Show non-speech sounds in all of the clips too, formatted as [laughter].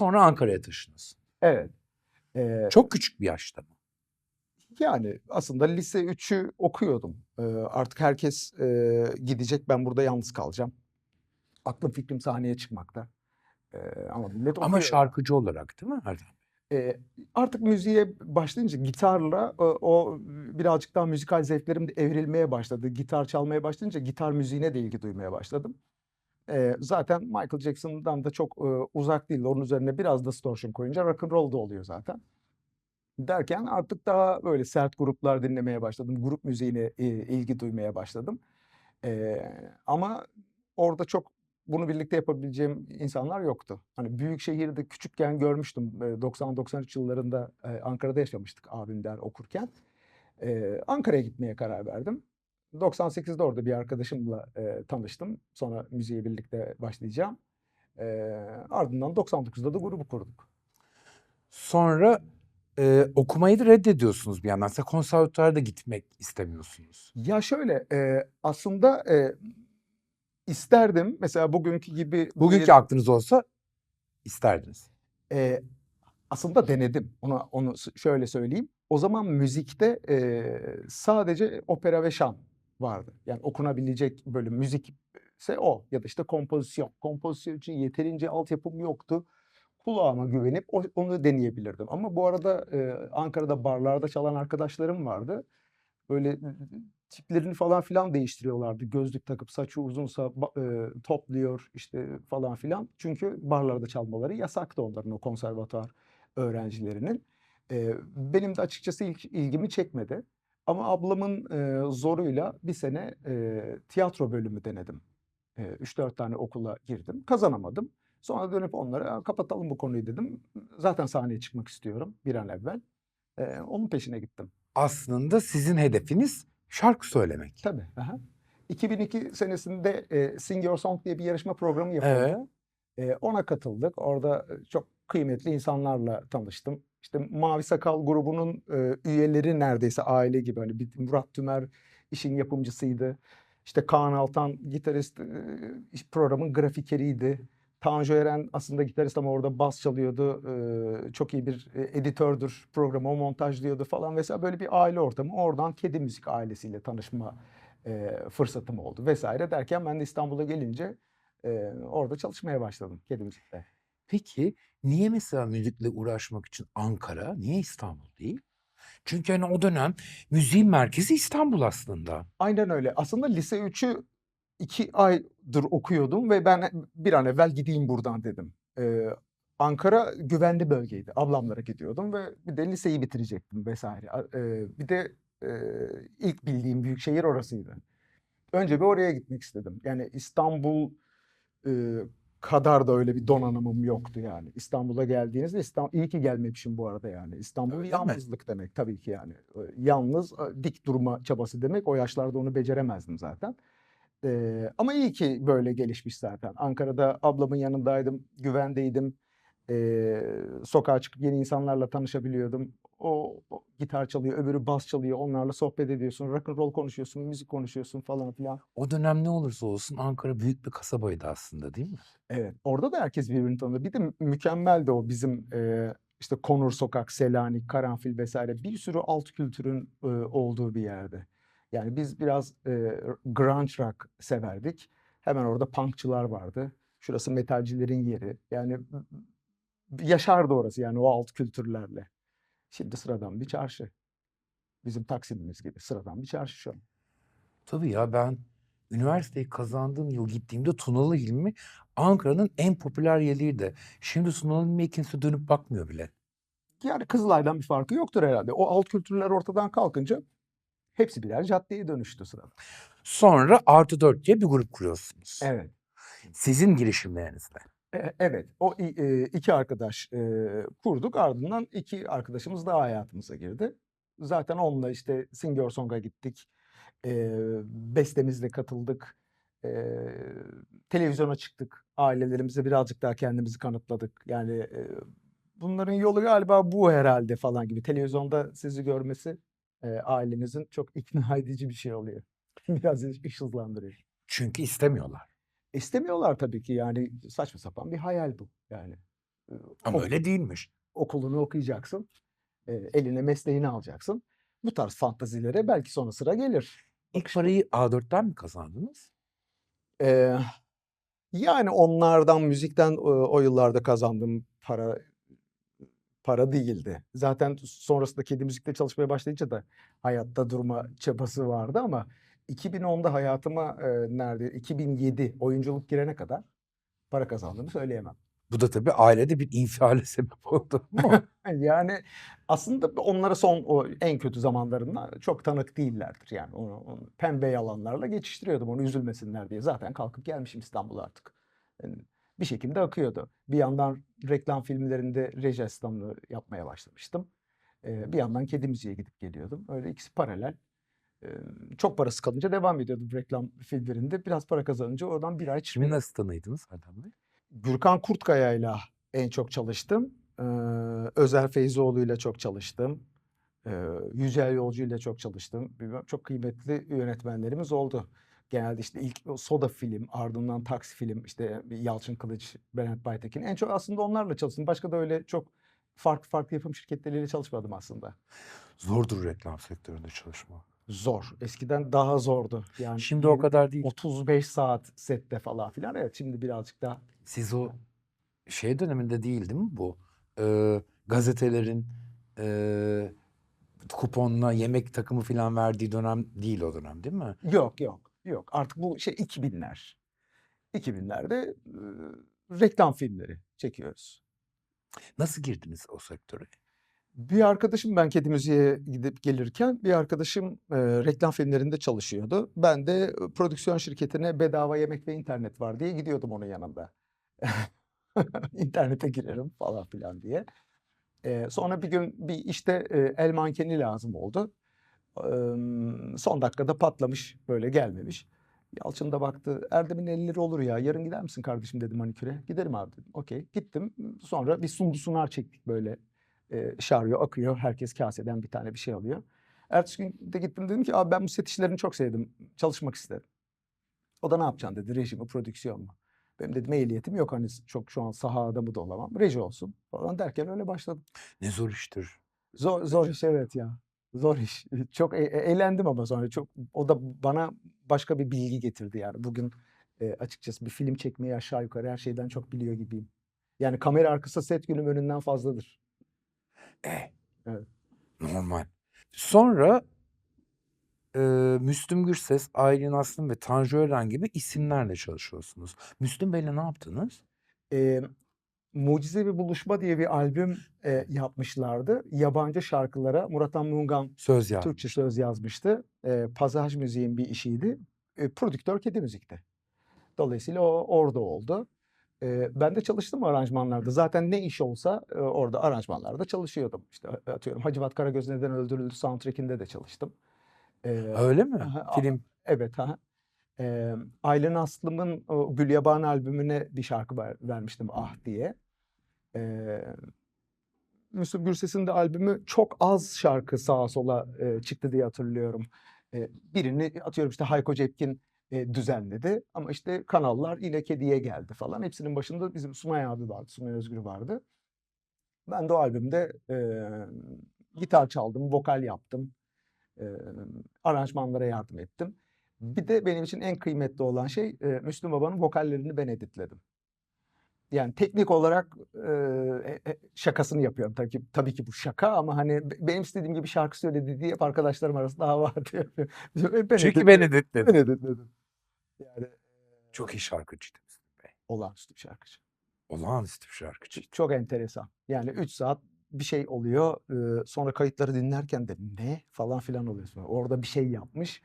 Sonra Ankara'ya taşınıyorsun. Evet. Ee, Çok küçük bir yaşta mı? Yani aslında lise 3'ü okuyordum. Ee, artık herkes e, gidecek, ben burada yalnız kalacağım. Aklım fikrim sahneye çıkmakta. Ee, ama millet Ama okuyor. şarkıcı olarak değil mi Erdem? Ee, artık müziğe başlayınca gitarla o, o birazcık daha müzikal zevklerim de evrilmeye başladı. Gitar çalmaya başlayınca gitar müziğine de ilgi duymaya başladım. Ee, zaten Michael Jackson'dan da çok e, uzak değil. Onun üzerine biraz distortion koyunca rock and roll da oluyor zaten. Derken artık daha böyle sert gruplar dinlemeye başladım. Grup müziğine e, ilgi duymaya başladım. Ee, ama orada çok bunu birlikte yapabileceğim insanlar yoktu. Hani büyük şehirde küçükken görmüştüm. e, 90-93 yıllarında e, Ankara'da yaşamıştık abimler okurken. Ee, Ankara'ya gitmeye karar verdim. 98'de orada bir arkadaşımla e, tanıştım. Sonra müziğe birlikte başlayacağım. Ee, ardından 99'da da grubu kurduk. Sonra e, okumayı da reddediyorsunuz bir yandan. Mesela konservatuara da gitmek istemiyorsunuz. Ya şöyle e, aslında e, isterdim mesela bugünkü gibi Bugünkü bir- aklınız olsa isterdiniz. e, aslında denedim. Ona onu şöyle söyleyeyim. O zaman müzikte e, sadece opera ve şan vardı. Yani okunabilecek bölüm müzik ise o ya da işte kompozisyon. Kompozisyon için yeterince altyapım yoktu. Kulağıma güvenip onu deneyebilirdim. Ama bu arada e, Ankara'da barlarda çalan arkadaşlarım vardı. Böyle tiplerini falan filan değiştiriyorlardı. Gözlük takıp saçı uzunsa e, topluyor işte falan filan. Çünkü barlarda çalmaları yasaktı onların o konservatuar öğrencilerinin. E, benim de açıkçası ilk ilgimi çekmedi. Ama ablamın e, zoruyla bir sene e, tiyatro bölümü denedim. E, 3-4 tane okula girdim. Kazanamadım. Sonra dönüp onlara "Aa, kapatalım bu konuyu dedim. Zaten sahneye çıkmak istiyorum bir an evvel. E, onun peşine gittim. Aslında sizin hedefiniz şarkı söylemek. Tabii. Aha. 2002 senesinde e, Sing Your Song diye bir yarışma programı yapıldı. Evet. E, ona katıldık. Orada çok kıymetli insanlarla tanıştım. İşte Mavi Sakal grubunun e, üyeleri neredeyse aile gibi. Hani Murat Tümer işin yapımcısıydı. İşte Kaan Altan gitarist e, programın grafikeriydi. Tanju Eren aslında gitarist ama orada bas çalıyordu. E, çok iyi bir editördür. Programı o montajlıyordu falan vesaire. Böyle bir aile ortamı. Oradan Kedi Müzik ailesiyle tanışma e, fırsatım oldu vesaire derken ben de İstanbul'a gelince e, orada çalışmaya başladım Kedi Müzik'te. Peki niye mesela müzikle uğraşmak için Ankara, niye İstanbul değil? Çünkü hani o dönem müziğin merkezi İstanbul aslında. Aynen öyle. Aslında lise 3'ü iki aydır okuyordum ve ben bir an evvel gideyim buradan dedim. Ee, Ankara güvenli bölgeydi. Ablamlara gidiyordum ve bir de liseyi bitirecektim vesaire. Ee, bir de e, ilk bildiğim büyük şehir orasıydı. Önce bir oraya gitmek istedim. Yani İstanbul e, kadar da öyle bir donanımım yoktu yani. İstanbul'a geldiğinizde İstanbul iyi ki gelmemişim bu arada yani. İstanbul Öyle mi? yalnızlık demek tabii ki yani. Yalnız dik durma çabası demek. O yaşlarda onu beceremezdim zaten. E, ama iyi ki böyle gelişmiş zaten. Ankara'da ablamın yanındaydım, güvendeydim. E, sokağa çıkıp yeni insanlarla tanışabiliyordum. O gitar çalıyor, öbürü bas çalıyor. Onlarla sohbet ediyorsun, rock and roll konuşuyorsun, müzik konuşuyorsun falan filan. O dönem ne olursa olsun Ankara büyük bir kasabaydı aslında değil mi? Evet, orada da herkes birbirini tanıdı. Bir de mü- mükemmeldi o bizim e, işte Konur Sokak, Selanik, Karanfil vesaire bir sürü alt kültürün e, olduğu bir yerde. Yani biz biraz e, grunge rock severdik. Hemen orada punkçılar vardı. Şurası metalcilerin yeri. Yani yaşardı orası yani o alt kültürlerle. Şimdi sıradan bir çarşı. Bizim Taksim'imiz gibi sıradan bir çarşı şu an. Tabii ya ben üniversiteyi kazandığım yıl gittiğimde Tunalı Hilmi Ankara'nın en popüler yeriydi. Şimdi Tunalı Hilmi'ye kimse dönüp bakmıyor bile. Yani Kızılay'dan bir farkı yoktur herhalde. O alt kültürler ortadan kalkınca hepsi birer caddeye dönüştü sırada. Sonra Artı 4 diye bir grup kuruyorsunuz. Evet. Sizin girişimlerinizle. E- Evet, o iki arkadaş kurduk. Ardından iki arkadaşımız daha hayatımıza girdi. Zaten onunla işte Sing Your Song'a gittik. Bestemizle katıldık. Televizyona çıktık. Ailelerimize birazcık daha kendimizi kanıtladık. Yani bunların yolu galiba bu herhalde falan gibi. Televizyonda sizi görmesi ailenizin çok ikna [laughs] edici bir şey oluyor. Biraz iş hızlandırıyor. Çünkü istemiyorlar. İstemiyorlar tabii ki yani saçma sapan bir hayal bu yani. Ama ok öyle değilmiş. okulunu okuyacaksın. Eee, eline mesleğini alacaksın. Bu tarz fantazilere belki sonra sıra gelir. İlk parayı A4'ten mi kazandınız? Eee, yani onlardan, müzikten, o yıllarda kazandığım para para değildi. Zaten sonrasında Kedi Müzik'te çalışmaya başlayınca da hayatta durma çabası vardı ama 2010'da hayatıma, eee, nerede 2007 oyunculuk girene kadar para kazandığımı söyleyemem. Bu da tabii ailede bir infiale [laughs] sebep oldu? [laughs] Yani aslında onlara son o en kötü zamanlarında çok tanık değillerdir. Yani onu, onu pembe yalanlarla geçiştiriyordum onu üzülmesinler diye. Zaten kalkıp gelmişim İstanbul'a artık. Yani bir şekilde akıyordu. Bir yandan reklam filmlerinde reji asistanlığı yapmaya başlamıştım. Eee, bir yandan Kedi Müziğe gidip geliyordum. Öyle ikisi paralel. Çok parası kalınca devam ediyordum reklam filmlerinde. Biraz para kazanınca oradan bir ay Kimin çıkmaya asistanıydınız Erdem Bey? Gürkan Kurtkaya'yla en çok çalıştım. Eee, Özer Feyzoğlu'yla çok çalıştım. Eee, Yücel Yolcu'yla çok çalıştım. Çok kıymetli yönetmenlerimiz oldu. Genelde işte ilk Soda film, ardından Taksi film, işte Yalçın Kılıç, Bülent Baytekin. En çok aslında onlarla çalıştım. Başka da öyle çok farklı farklı yapım şirketleriyle çalışmadım aslında. Zordur reklam sektöründe çalışma. Zor. Eskiden daha zordu. Yani Şimdi o kadar değil. 35 saat sette falan filan. Evet şimdi birazcık daha Siz o şey döneminde değil değil mi bu? Eee, gazetelerin eee, kuponla yemek takımı falan verdiği dönem değil o dönem değil mi? Yok yok yok. Artık bu şey 2000'ler. 2000'lerde eee, reklam filmleri çekiyoruz. Nasıl girdiniz o sektöre? Bir arkadaşım ben Kedi Müziğe gidip gelirken bir arkadaşım eee, reklam filmlerinde çalışıyordu. Ben de e, prodüksiyon şirketine bedava yemek ve internet var diye gidiyordum onun yanında. [laughs] İnternete girerim falan filan diye. Eee, sonra bir gün bir işte eee, el mankeni lazım oldu. Emm, son dakikada patlamış böyle gelmemiş. Yalçın da baktı. Erdem'in elleri olur ya. Yarın gider misin kardeşim dedi maniküre. Giderim abi dedim. Okey. Gittim. Sonra bir sundu sunar çektik böyle. Şaryo akıyor. Herkes kaseden bir tane bir şey alıyor. Ertesi gün de gittim dedim ki abi ben bu set işlerini çok sevdim. Çalışmak isterim. O da ne yapacaksın dedi. Reji mi prodüksiyon mu? Benim dedim ehliyetim yok hani çok şu an saha adamı da olamam. Reji olsun falan derken öyle başladım. Ne zor iştir. Zor, zor iş evet ya. Zor iş. [laughs] Çok e- e- eğlendim ama sonra çok o da bana başka bir bilgi getirdi yani. Bugün e, açıkçası bir film çekmeyi aşağı yukarı her şeyden çok biliyor gibiyim. Yani kamera arkası set günüm önünden fazladır. Eh, Evet. normal. Sonra eee Müslüm Gürses, Aylin Aslım ve Tanju Ören gibi isimlerle çalışıyorsunuz. Müslüm Bey'le ne yaptınız? Eee, Mucize bir Buluşma diye bir albüm e, yapmışlardı. Yabancı şarkılara Murat Han Mungan Söz yazmış. Türkçe söz yazmıştı. Eee Pazaj Müziğin bir işiydi. E, prodüktör Kedi Müzik'te. Dolayısıyla o orada oldu. Eee, ben de çalıştım aranjmanlarda. Zaten ne iş olsa e, orada aranjmanlarda çalışıyordum. İşte atıyorum Hacivat Karagöz Neden Öldürüldü soundtrack'inde de çalıştım. Eee, Öyle mi? aha, Film. evet. Aha. Eee Aylin Aslım'ın o Gülyaban albümüne bir şarkı ver- vermiştim Ah diye. Eee Müslüm Gürses'in de albümü çok az şarkı sağa sola e, çıktı diye hatırlıyorum. E, birini atıyorum işte Hayko Cepkin e, düzenledi ama işte kanallar yine kediye geldi falan. Hepsinin başında bizim Sunay abi vardı, Sunay Özgür vardı. Ben de o albümde e, gitar çaldım, vokal yaptım, e, aranjmanlara yardım ettim. Bir de benim için en kıymetli olan şey e, Müslüm Baba'nın vokallerini ben editledim. Yani teknik olarak e, e, şakasını yapıyorum tabii ki tabii ki bu şaka ama hani be- benim istediğim gibi şarkı söyledi diye arkadaşlarım arasında hava [laughs] vardı. ben Çünkü ben editledim. ben editledim. Yani Çok iyi şarkıcıydı Müslüm Bey. olağanüstü bir şarkıcı. Olağanüstü bir şarkıcı. Çok enteresan. Yani 3 saat bir şey oluyor. e, sonra kayıtları dinlerken de ne falan filan oluyorsun. Orada bir şey yapmış.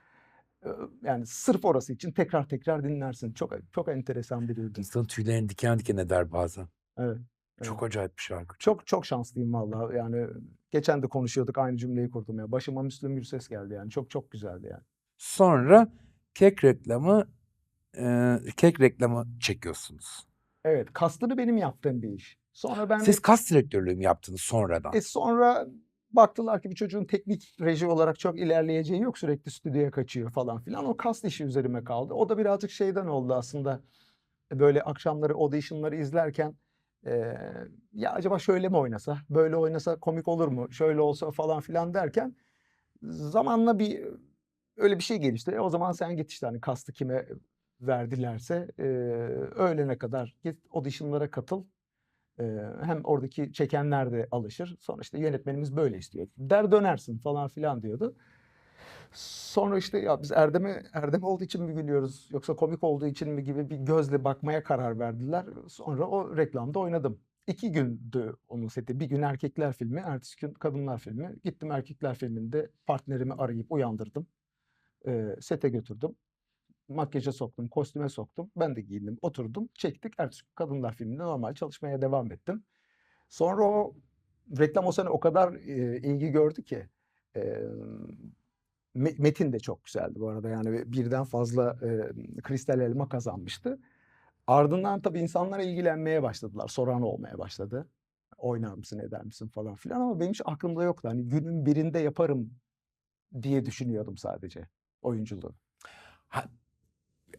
E, Yani sırf orası için tekrar tekrar dinlersin. Çok çok enteresan biriydi. İnsanın tüylerini diken diken eder bazen. Evet. Çok acayip bir şarkıcı. Çok çok şanslıyım vallahi. Yani geçen de konuşuyorduk aynı cümleyi kurdum ya. Başıma Müslüm Gürses geldi yani. Çok çok güzeldi yani. Sonra kek reklamı eee, kek reklamı çekiyorsunuz. Evet, kastını benim yaptığım bir iş. Sonra ben Siz kas direktörlüğü mü yaptınız sonradan? e sonra baktılar ki bir çocuğun teknik reji olarak çok ilerleyeceği yok. Sürekli stüdyoya kaçıyor falan filan. O kast işi üzerime kaldı. O da birazcık şeyden oldu aslında. Böyle akşamları auditionları izlerken Eee, ya acaba şöyle mi oynasa, böyle oynasa komik olur mu, şöyle olsa falan filan derken zamanla bir öyle bir şey gelişti. E, o zaman sen git işte hani kastı kime verdilerse eee, öğlene kadar git audition'lara katıl. Eee, hem oradaki çekenler de alışır. Sonra işte yönetmenimiz böyle istiyor. Der dönersin falan filan diyordu. Sonra işte ya biz Erdem'e Erdem olduğu için mi gülüyoruz yoksa komik olduğu için mi gibi bir gözle bakmaya karar verdiler. Sonra o reklamda oynadım. İki gündü onun seti. Bir gün erkekler filmi, ertesi gün kadınlar filmi. Gittim erkekler filminde partnerimi arayıp uyandırdım. Eee, sete götürdüm. Makyaja soktum, kostüme soktum. Ben de giyindim, oturdum, çektik. Ertesi gün kadınlar filminde normal çalışmaya devam ettim. Sonra o reklam o sene o kadar eee, ilgi gördü ki me- metin de çok güzeldi bu arada yani birden fazla eee, kristal elma kazanmıştı. Ardından tabii insanlar ilgilenmeye başladılar, soran olmaya başladı. Oynar mısın, eder misin falan filan ama benim hiç aklımda yoktu. Hani günün birinde yaparım diye düşünüyordum sadece oyunculuğu.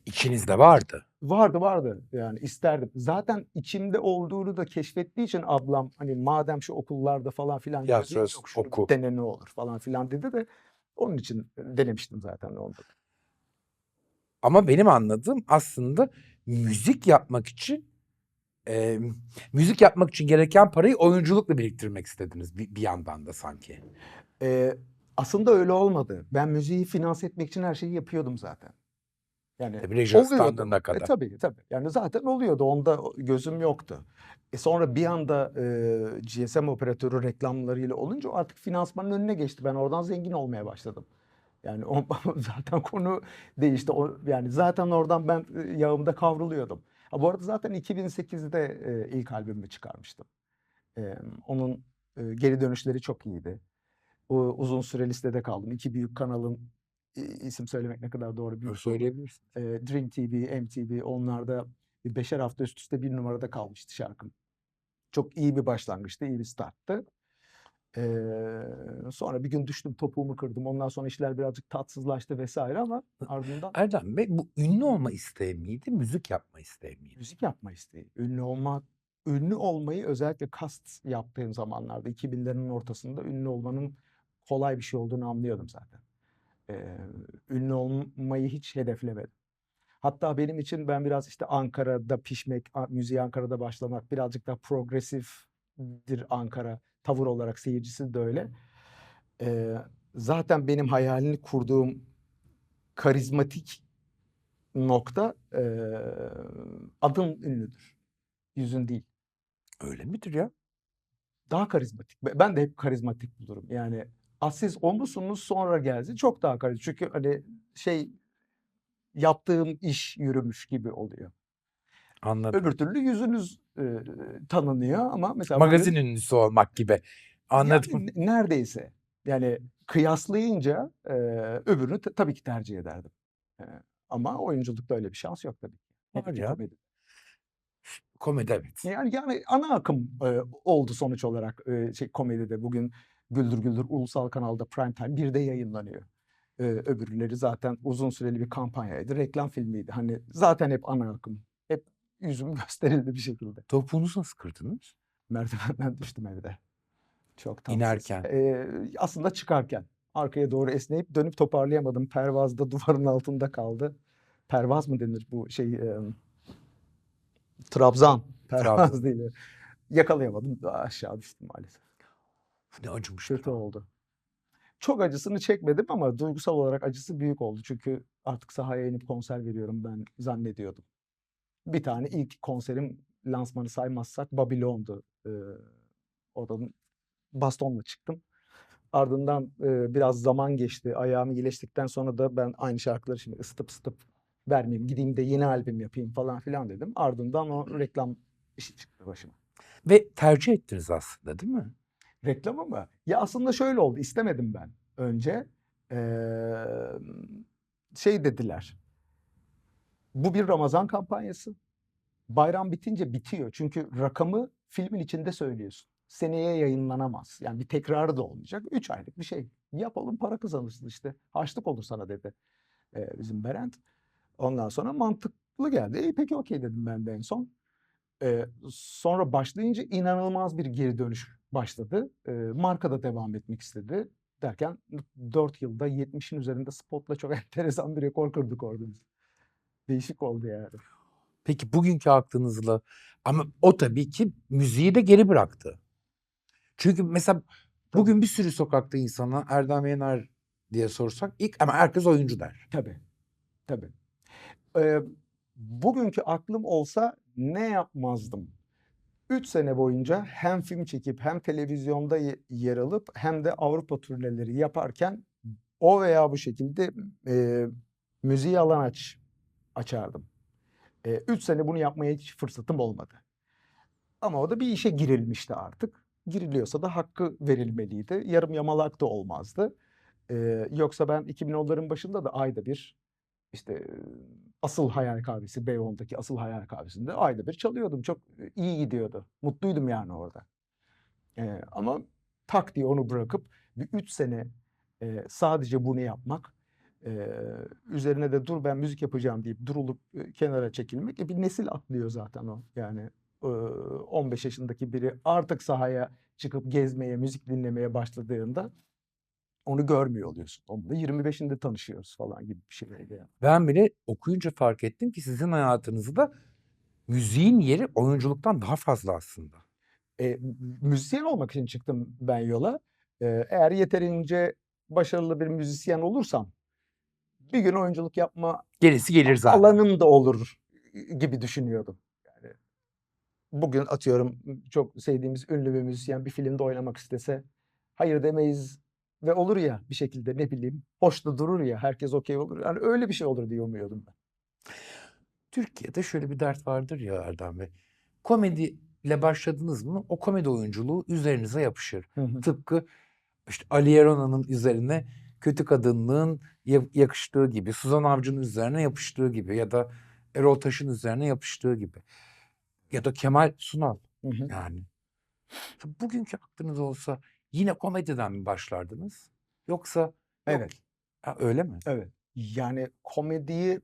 İçinizde vardı. Vardı vardı yani isterdim. Zaten içimde olduğunu da keşfettiği için ablam hani madem şu okullarda falan filan Ya yazıyor, söz yok şunu oku. dene ne olur falan filan dedi de onun için denemiştim zaten onda. da. Ama benim anladığım aslında müzik yapmak için e, müzik yapmak için gereken parayı oyunculukla biriktirmek istediniz bir, bir yandan da sanki. Ee, aslında öyle olmadı. Ben müziği finanse etmek için her şeyi yapıyordum zaten. Yani reji oluyordu. standına E, kadar. tabii tabii. Yani zaten oluyordu. Onda gözüm yoktu. E sonra bir anda e, GSM operatörü reklamlarıyla olunca artık finansmanın önüne geçti. Ben oradan zengin olmaya başladım. Yani o, [laughs] zaten konu değişti. O, yani zaten oradan ben e, yağımda kavruluyordum. Ha, bu arada zaten 2008'de e, ilk albümümü çıkarmıştım. E, onun e, geri dönüşleri çok iyiydi. O, uzun süre listede kaldım. İki büyük kanalın isim söylemek ne kadar doğru bir Söyleyebilirsin. e, Dream TV, MTV onlarda bir beşer hafta üst üste bir numarada kalmıştı şarkım. Çok iyi bir başlangıçtı, iyi bir starttı. Ee, sonra bir gün düştüm, topuğumu kırdım. Ondan sonra işler birazcık tatsızlaştı vesaire ama ardından Erdem Bey bu ünlü olma isteği miydi, müzik yapma isteği miydi? müzik yapma isteği. Ünlü olmak, ünlü olmayı özellikle kast yaptığım zamanlarda 2000'lerin ortasında ünlü olmanın kolay bir şey olduğunu anlıyordum zaten. Ee, ünlü olmayı hiç hedeflemedim. Hatta benim için ben biraz işte Ankara'da pişmek, müziğe Ankara'da başlamak birazcık daha progresifdir Ankara. Tavır olarak seyircisi de öyle. Ee, zaten benim hayalini kurduğum karizmatik nokta eee, adın ünlüdür. Yüzün değil. Öyle midir ya? Daha karizmatik. Be- Ben de hep karizmatik bulurum. Yani "Aa, siz o musunuz sonra geldi çok daha karizmatik. Çünkü hani şey yaptığım iş yürümüş gibi oluyor. Anladım. Öbür türlü yüzünüz eee, tanınıyor ama mesela bugün- Magazin ünlüsü olmak gibi. Anladım. Yani ne- neredeyse. Yani kıyaslayınca eee, öbürünü ta- tabii ki tercih ederdim. Eee, ama oyunculukta öyle bir şans yok tabii. Var ya. komedi. Komedi evet. Yani yani ana akım eee, oldu sonuç olarak eee, şey komedide bugün Güldür Güldür ulusal kanalda prime time bir de yayınlanıyor. Eee, öbürleri zaten uzun süreli bir kampanyaydı, reklam filmiydi. Hani zaten hep ana akım. Hep yüzüm [laughs] gösterildi bir şekilde. Topuğunuzu nasıl kırdınız? Merdivenden [laughs] düştüm evde. Çok tatsız. İnerken. Eee, aslında çıkarken arkaya doğru esneyip dönüp toparlayamadım. Pervazda [laughs] duvarın altında kaldı. Pervaz mı denir bu şey? eee, Trabzan. Pervaz Trabzan. değil. Yakalayamadım. Aşağı düştüm maalesef. Ne acımış. Kötü oldu. Çok acısını çekmedim ama duygusal olarak acısı büyük oldu. Çünkü artık sahaya inip konser veriyorum ben zannediyordum. Bir tane ilk konserim lansmanı saymazsak Babylon'du. Eee oradan bastonla çıktım. Ardından eee, biraz zaman geçti. Ayağım iyileştikten sonra da ben aynı şarkıları şimdi ısıtıp ısıtıp vermeyeyim. Gideyim de yeni albüm yapayım falan filan dedim. Ardından o reklam işi çıktı başıma. Ve tercih ettiniz aslında değil mi? Reklamı mı? Ya aslında şöyle oldu. istemedim ben önce. Eee, şey dediler. Bu bir Ramazan kampanyası. Bayram bitince bitiyor. Çünkü rakamı filmin içinde söylüyorsun. Seneye yayınlanamaz. Yani bir tekrarı da olmayacak. Üç aylık bir şey. Yapalım para kazanırsın işte. Harçlık olur sana dedi eee, bizim Berent. Ondan sonra mantıklı geldi. İyi peki okey dedim ben de en son. Eee, sonra başlayınca inanılmaz bir geri dönüş başladı. Eee, marka da devam etmek istedi. Derken 4 yılda 70'in üzerinde spotla çok [laughs] enteresan bir rekor kırdık orada biz. Değişik oldu yani. Peki bugünkü aklınızla ama o tabii ki müziği de geri bıraktı. Çünkü mesela bugün bir sürü sokakta insana Erdem Yener diye sorsak ilk ama herkes oyuncu der. Tabii. Tabii. Eee, bugünkü aklım olsa ne yapmazdım? 3 sene boyunca hem film çekip hem televizyonda ye yer alıp hem de Avrupa turneleri yaparken o veya bu şekilde, eee, müziğe alan aç açardım. Eee, 3 sene bunu yapmaya hiç fırsatım olmadı. Ama o da bir işe girilmişti artık. Giriliyorsa da hakkı verilmeliydi. Yarım yamalak da olmazdı. Eee, yoksa ben 2010'ların başında da ayda bir, işte, Asıl Hayal Kahvesi, Beyoğlu'ndaki Asıl Hayal Kahvesi'nde ayda bir çalıyordum. Çok, eee, iyi gidiyordu. Mutluydum yani orada. Eee, ama tak diye onu bırakıp bir 3 sene, eee, sadece bunu yapmak, eee, üzerine de dur ben müzik yapacağım deyip durulup, eee, kenara çekilmek, e, bir nesil atlıyor zaten o. Yani, ııı, 15 yaşındaki biri artık sahaya çıkıp gezmeye, müzik dinlemeye başladığında onu görmüyor oluyorsun. Onunla 25'inde tanışıyoruz falan gibi bir şey. Ben bile okuyunca fark ettim ki sizin hayatınızda müziğin yeri oyunculuktan daha fazla aslında. M müzisyen olmak için çıktım ben yola. Eee, eğer yeterince başarılı bir müzisyen olursam bir gün oyunculuk yapma Gerisi gelir zaten. alanım da olur gibi düşünüyordum. Yani bugün atıyorum çok sevdiğimiz ünlü bir müzisyen bir filmde oynamak istese hayır demeyiz ve olur ya bir şekilde ne bileyim hoş da durur ya herkes okay olur. Yani öyle bir şey olur diye umuyordum ben. Türkiye'de şöyle bir dert vardır ya Erdem Bey. Komediyle başladınız mı o komedi oyunculuğu üzerinize yapışır. Hı hı. Tıpkı işte Ali Erona'nın üzerine kötü kadınlığın ya- yakıştığı gibi, Suzan Avcı'nın üzerine yapıştığı gibi ya da Erol Taş'ın üzerine yapıştığı gibi. Ya da Kemal Sunal Hı hı. yani. Bugünkü aklınız olsa yine komediden mi başlardınız? Yoksa yok. Evet. Ha, öyle mi? Evet. Yani komediyi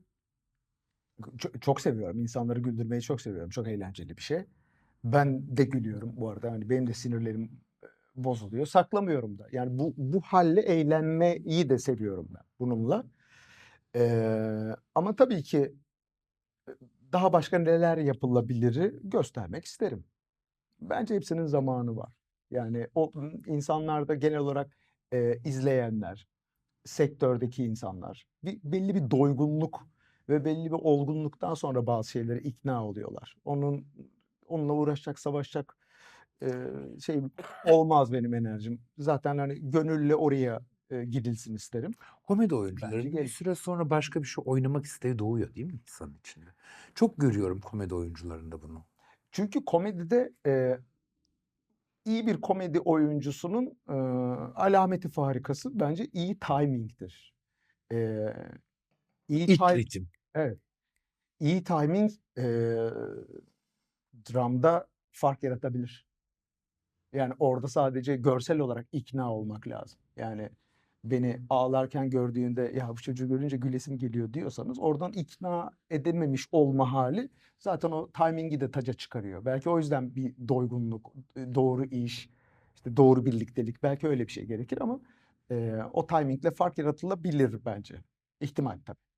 ço- çok seviyorum. İnsanları güldürmeyi çok seviyorum. Çok eğlenceli bir şey. Ben de gülüyorum bu arada. Hani benim de sinirlerim e, bozuluyor. Saklamıyorum da. Yani bu bu halle eğlenmeyi de seviyorum ben bununla. Eee, ama tabii ki e, daha başka neler yapılabiliri göstermek isterim. Bence hepsinin zamanı var. Yani o insanlarda genel olarak e, izleyenler, sektördeki insanlar bir, belli bir doygunluk ve belli bir olgunluktan sonra bazı şeylere ikna oluyorlar. Onun onunla uğraşacak, savaşacak e, şey olmaz benim enerjim. Zaten hani gönülle oraya e, gidilsin isterim. Komedi oyuncularının bir süre sonra başka bir şey oynamak isteği doğuyor değil mi insanın içinde? Çok görüyorum komedi oyuncularında bunu. Çünkü komedide e, iyi bir komedi oyuncusunun e, alameti farikası bence iyi timing'tir. E, iyi İç tim- ritim. Evet. İyi timing eee dramda fark yaratabilir. Yani orada sadece görsel olarak ikna olmak lazım. Yani beni ağlarken gördüğünde ya bu çocuğu görünce gülesim geliyor diyorsanız oradan ikna edememiş olma hali zaten o timingi de taca çıkarıyor. Belki o yüzden bir doygunluk, e, doğru iş, işte doğru birliktelik belki öyle bir şey gerekir ama eee, o timingle fark yaratılabilir bence. İhtimal tabii.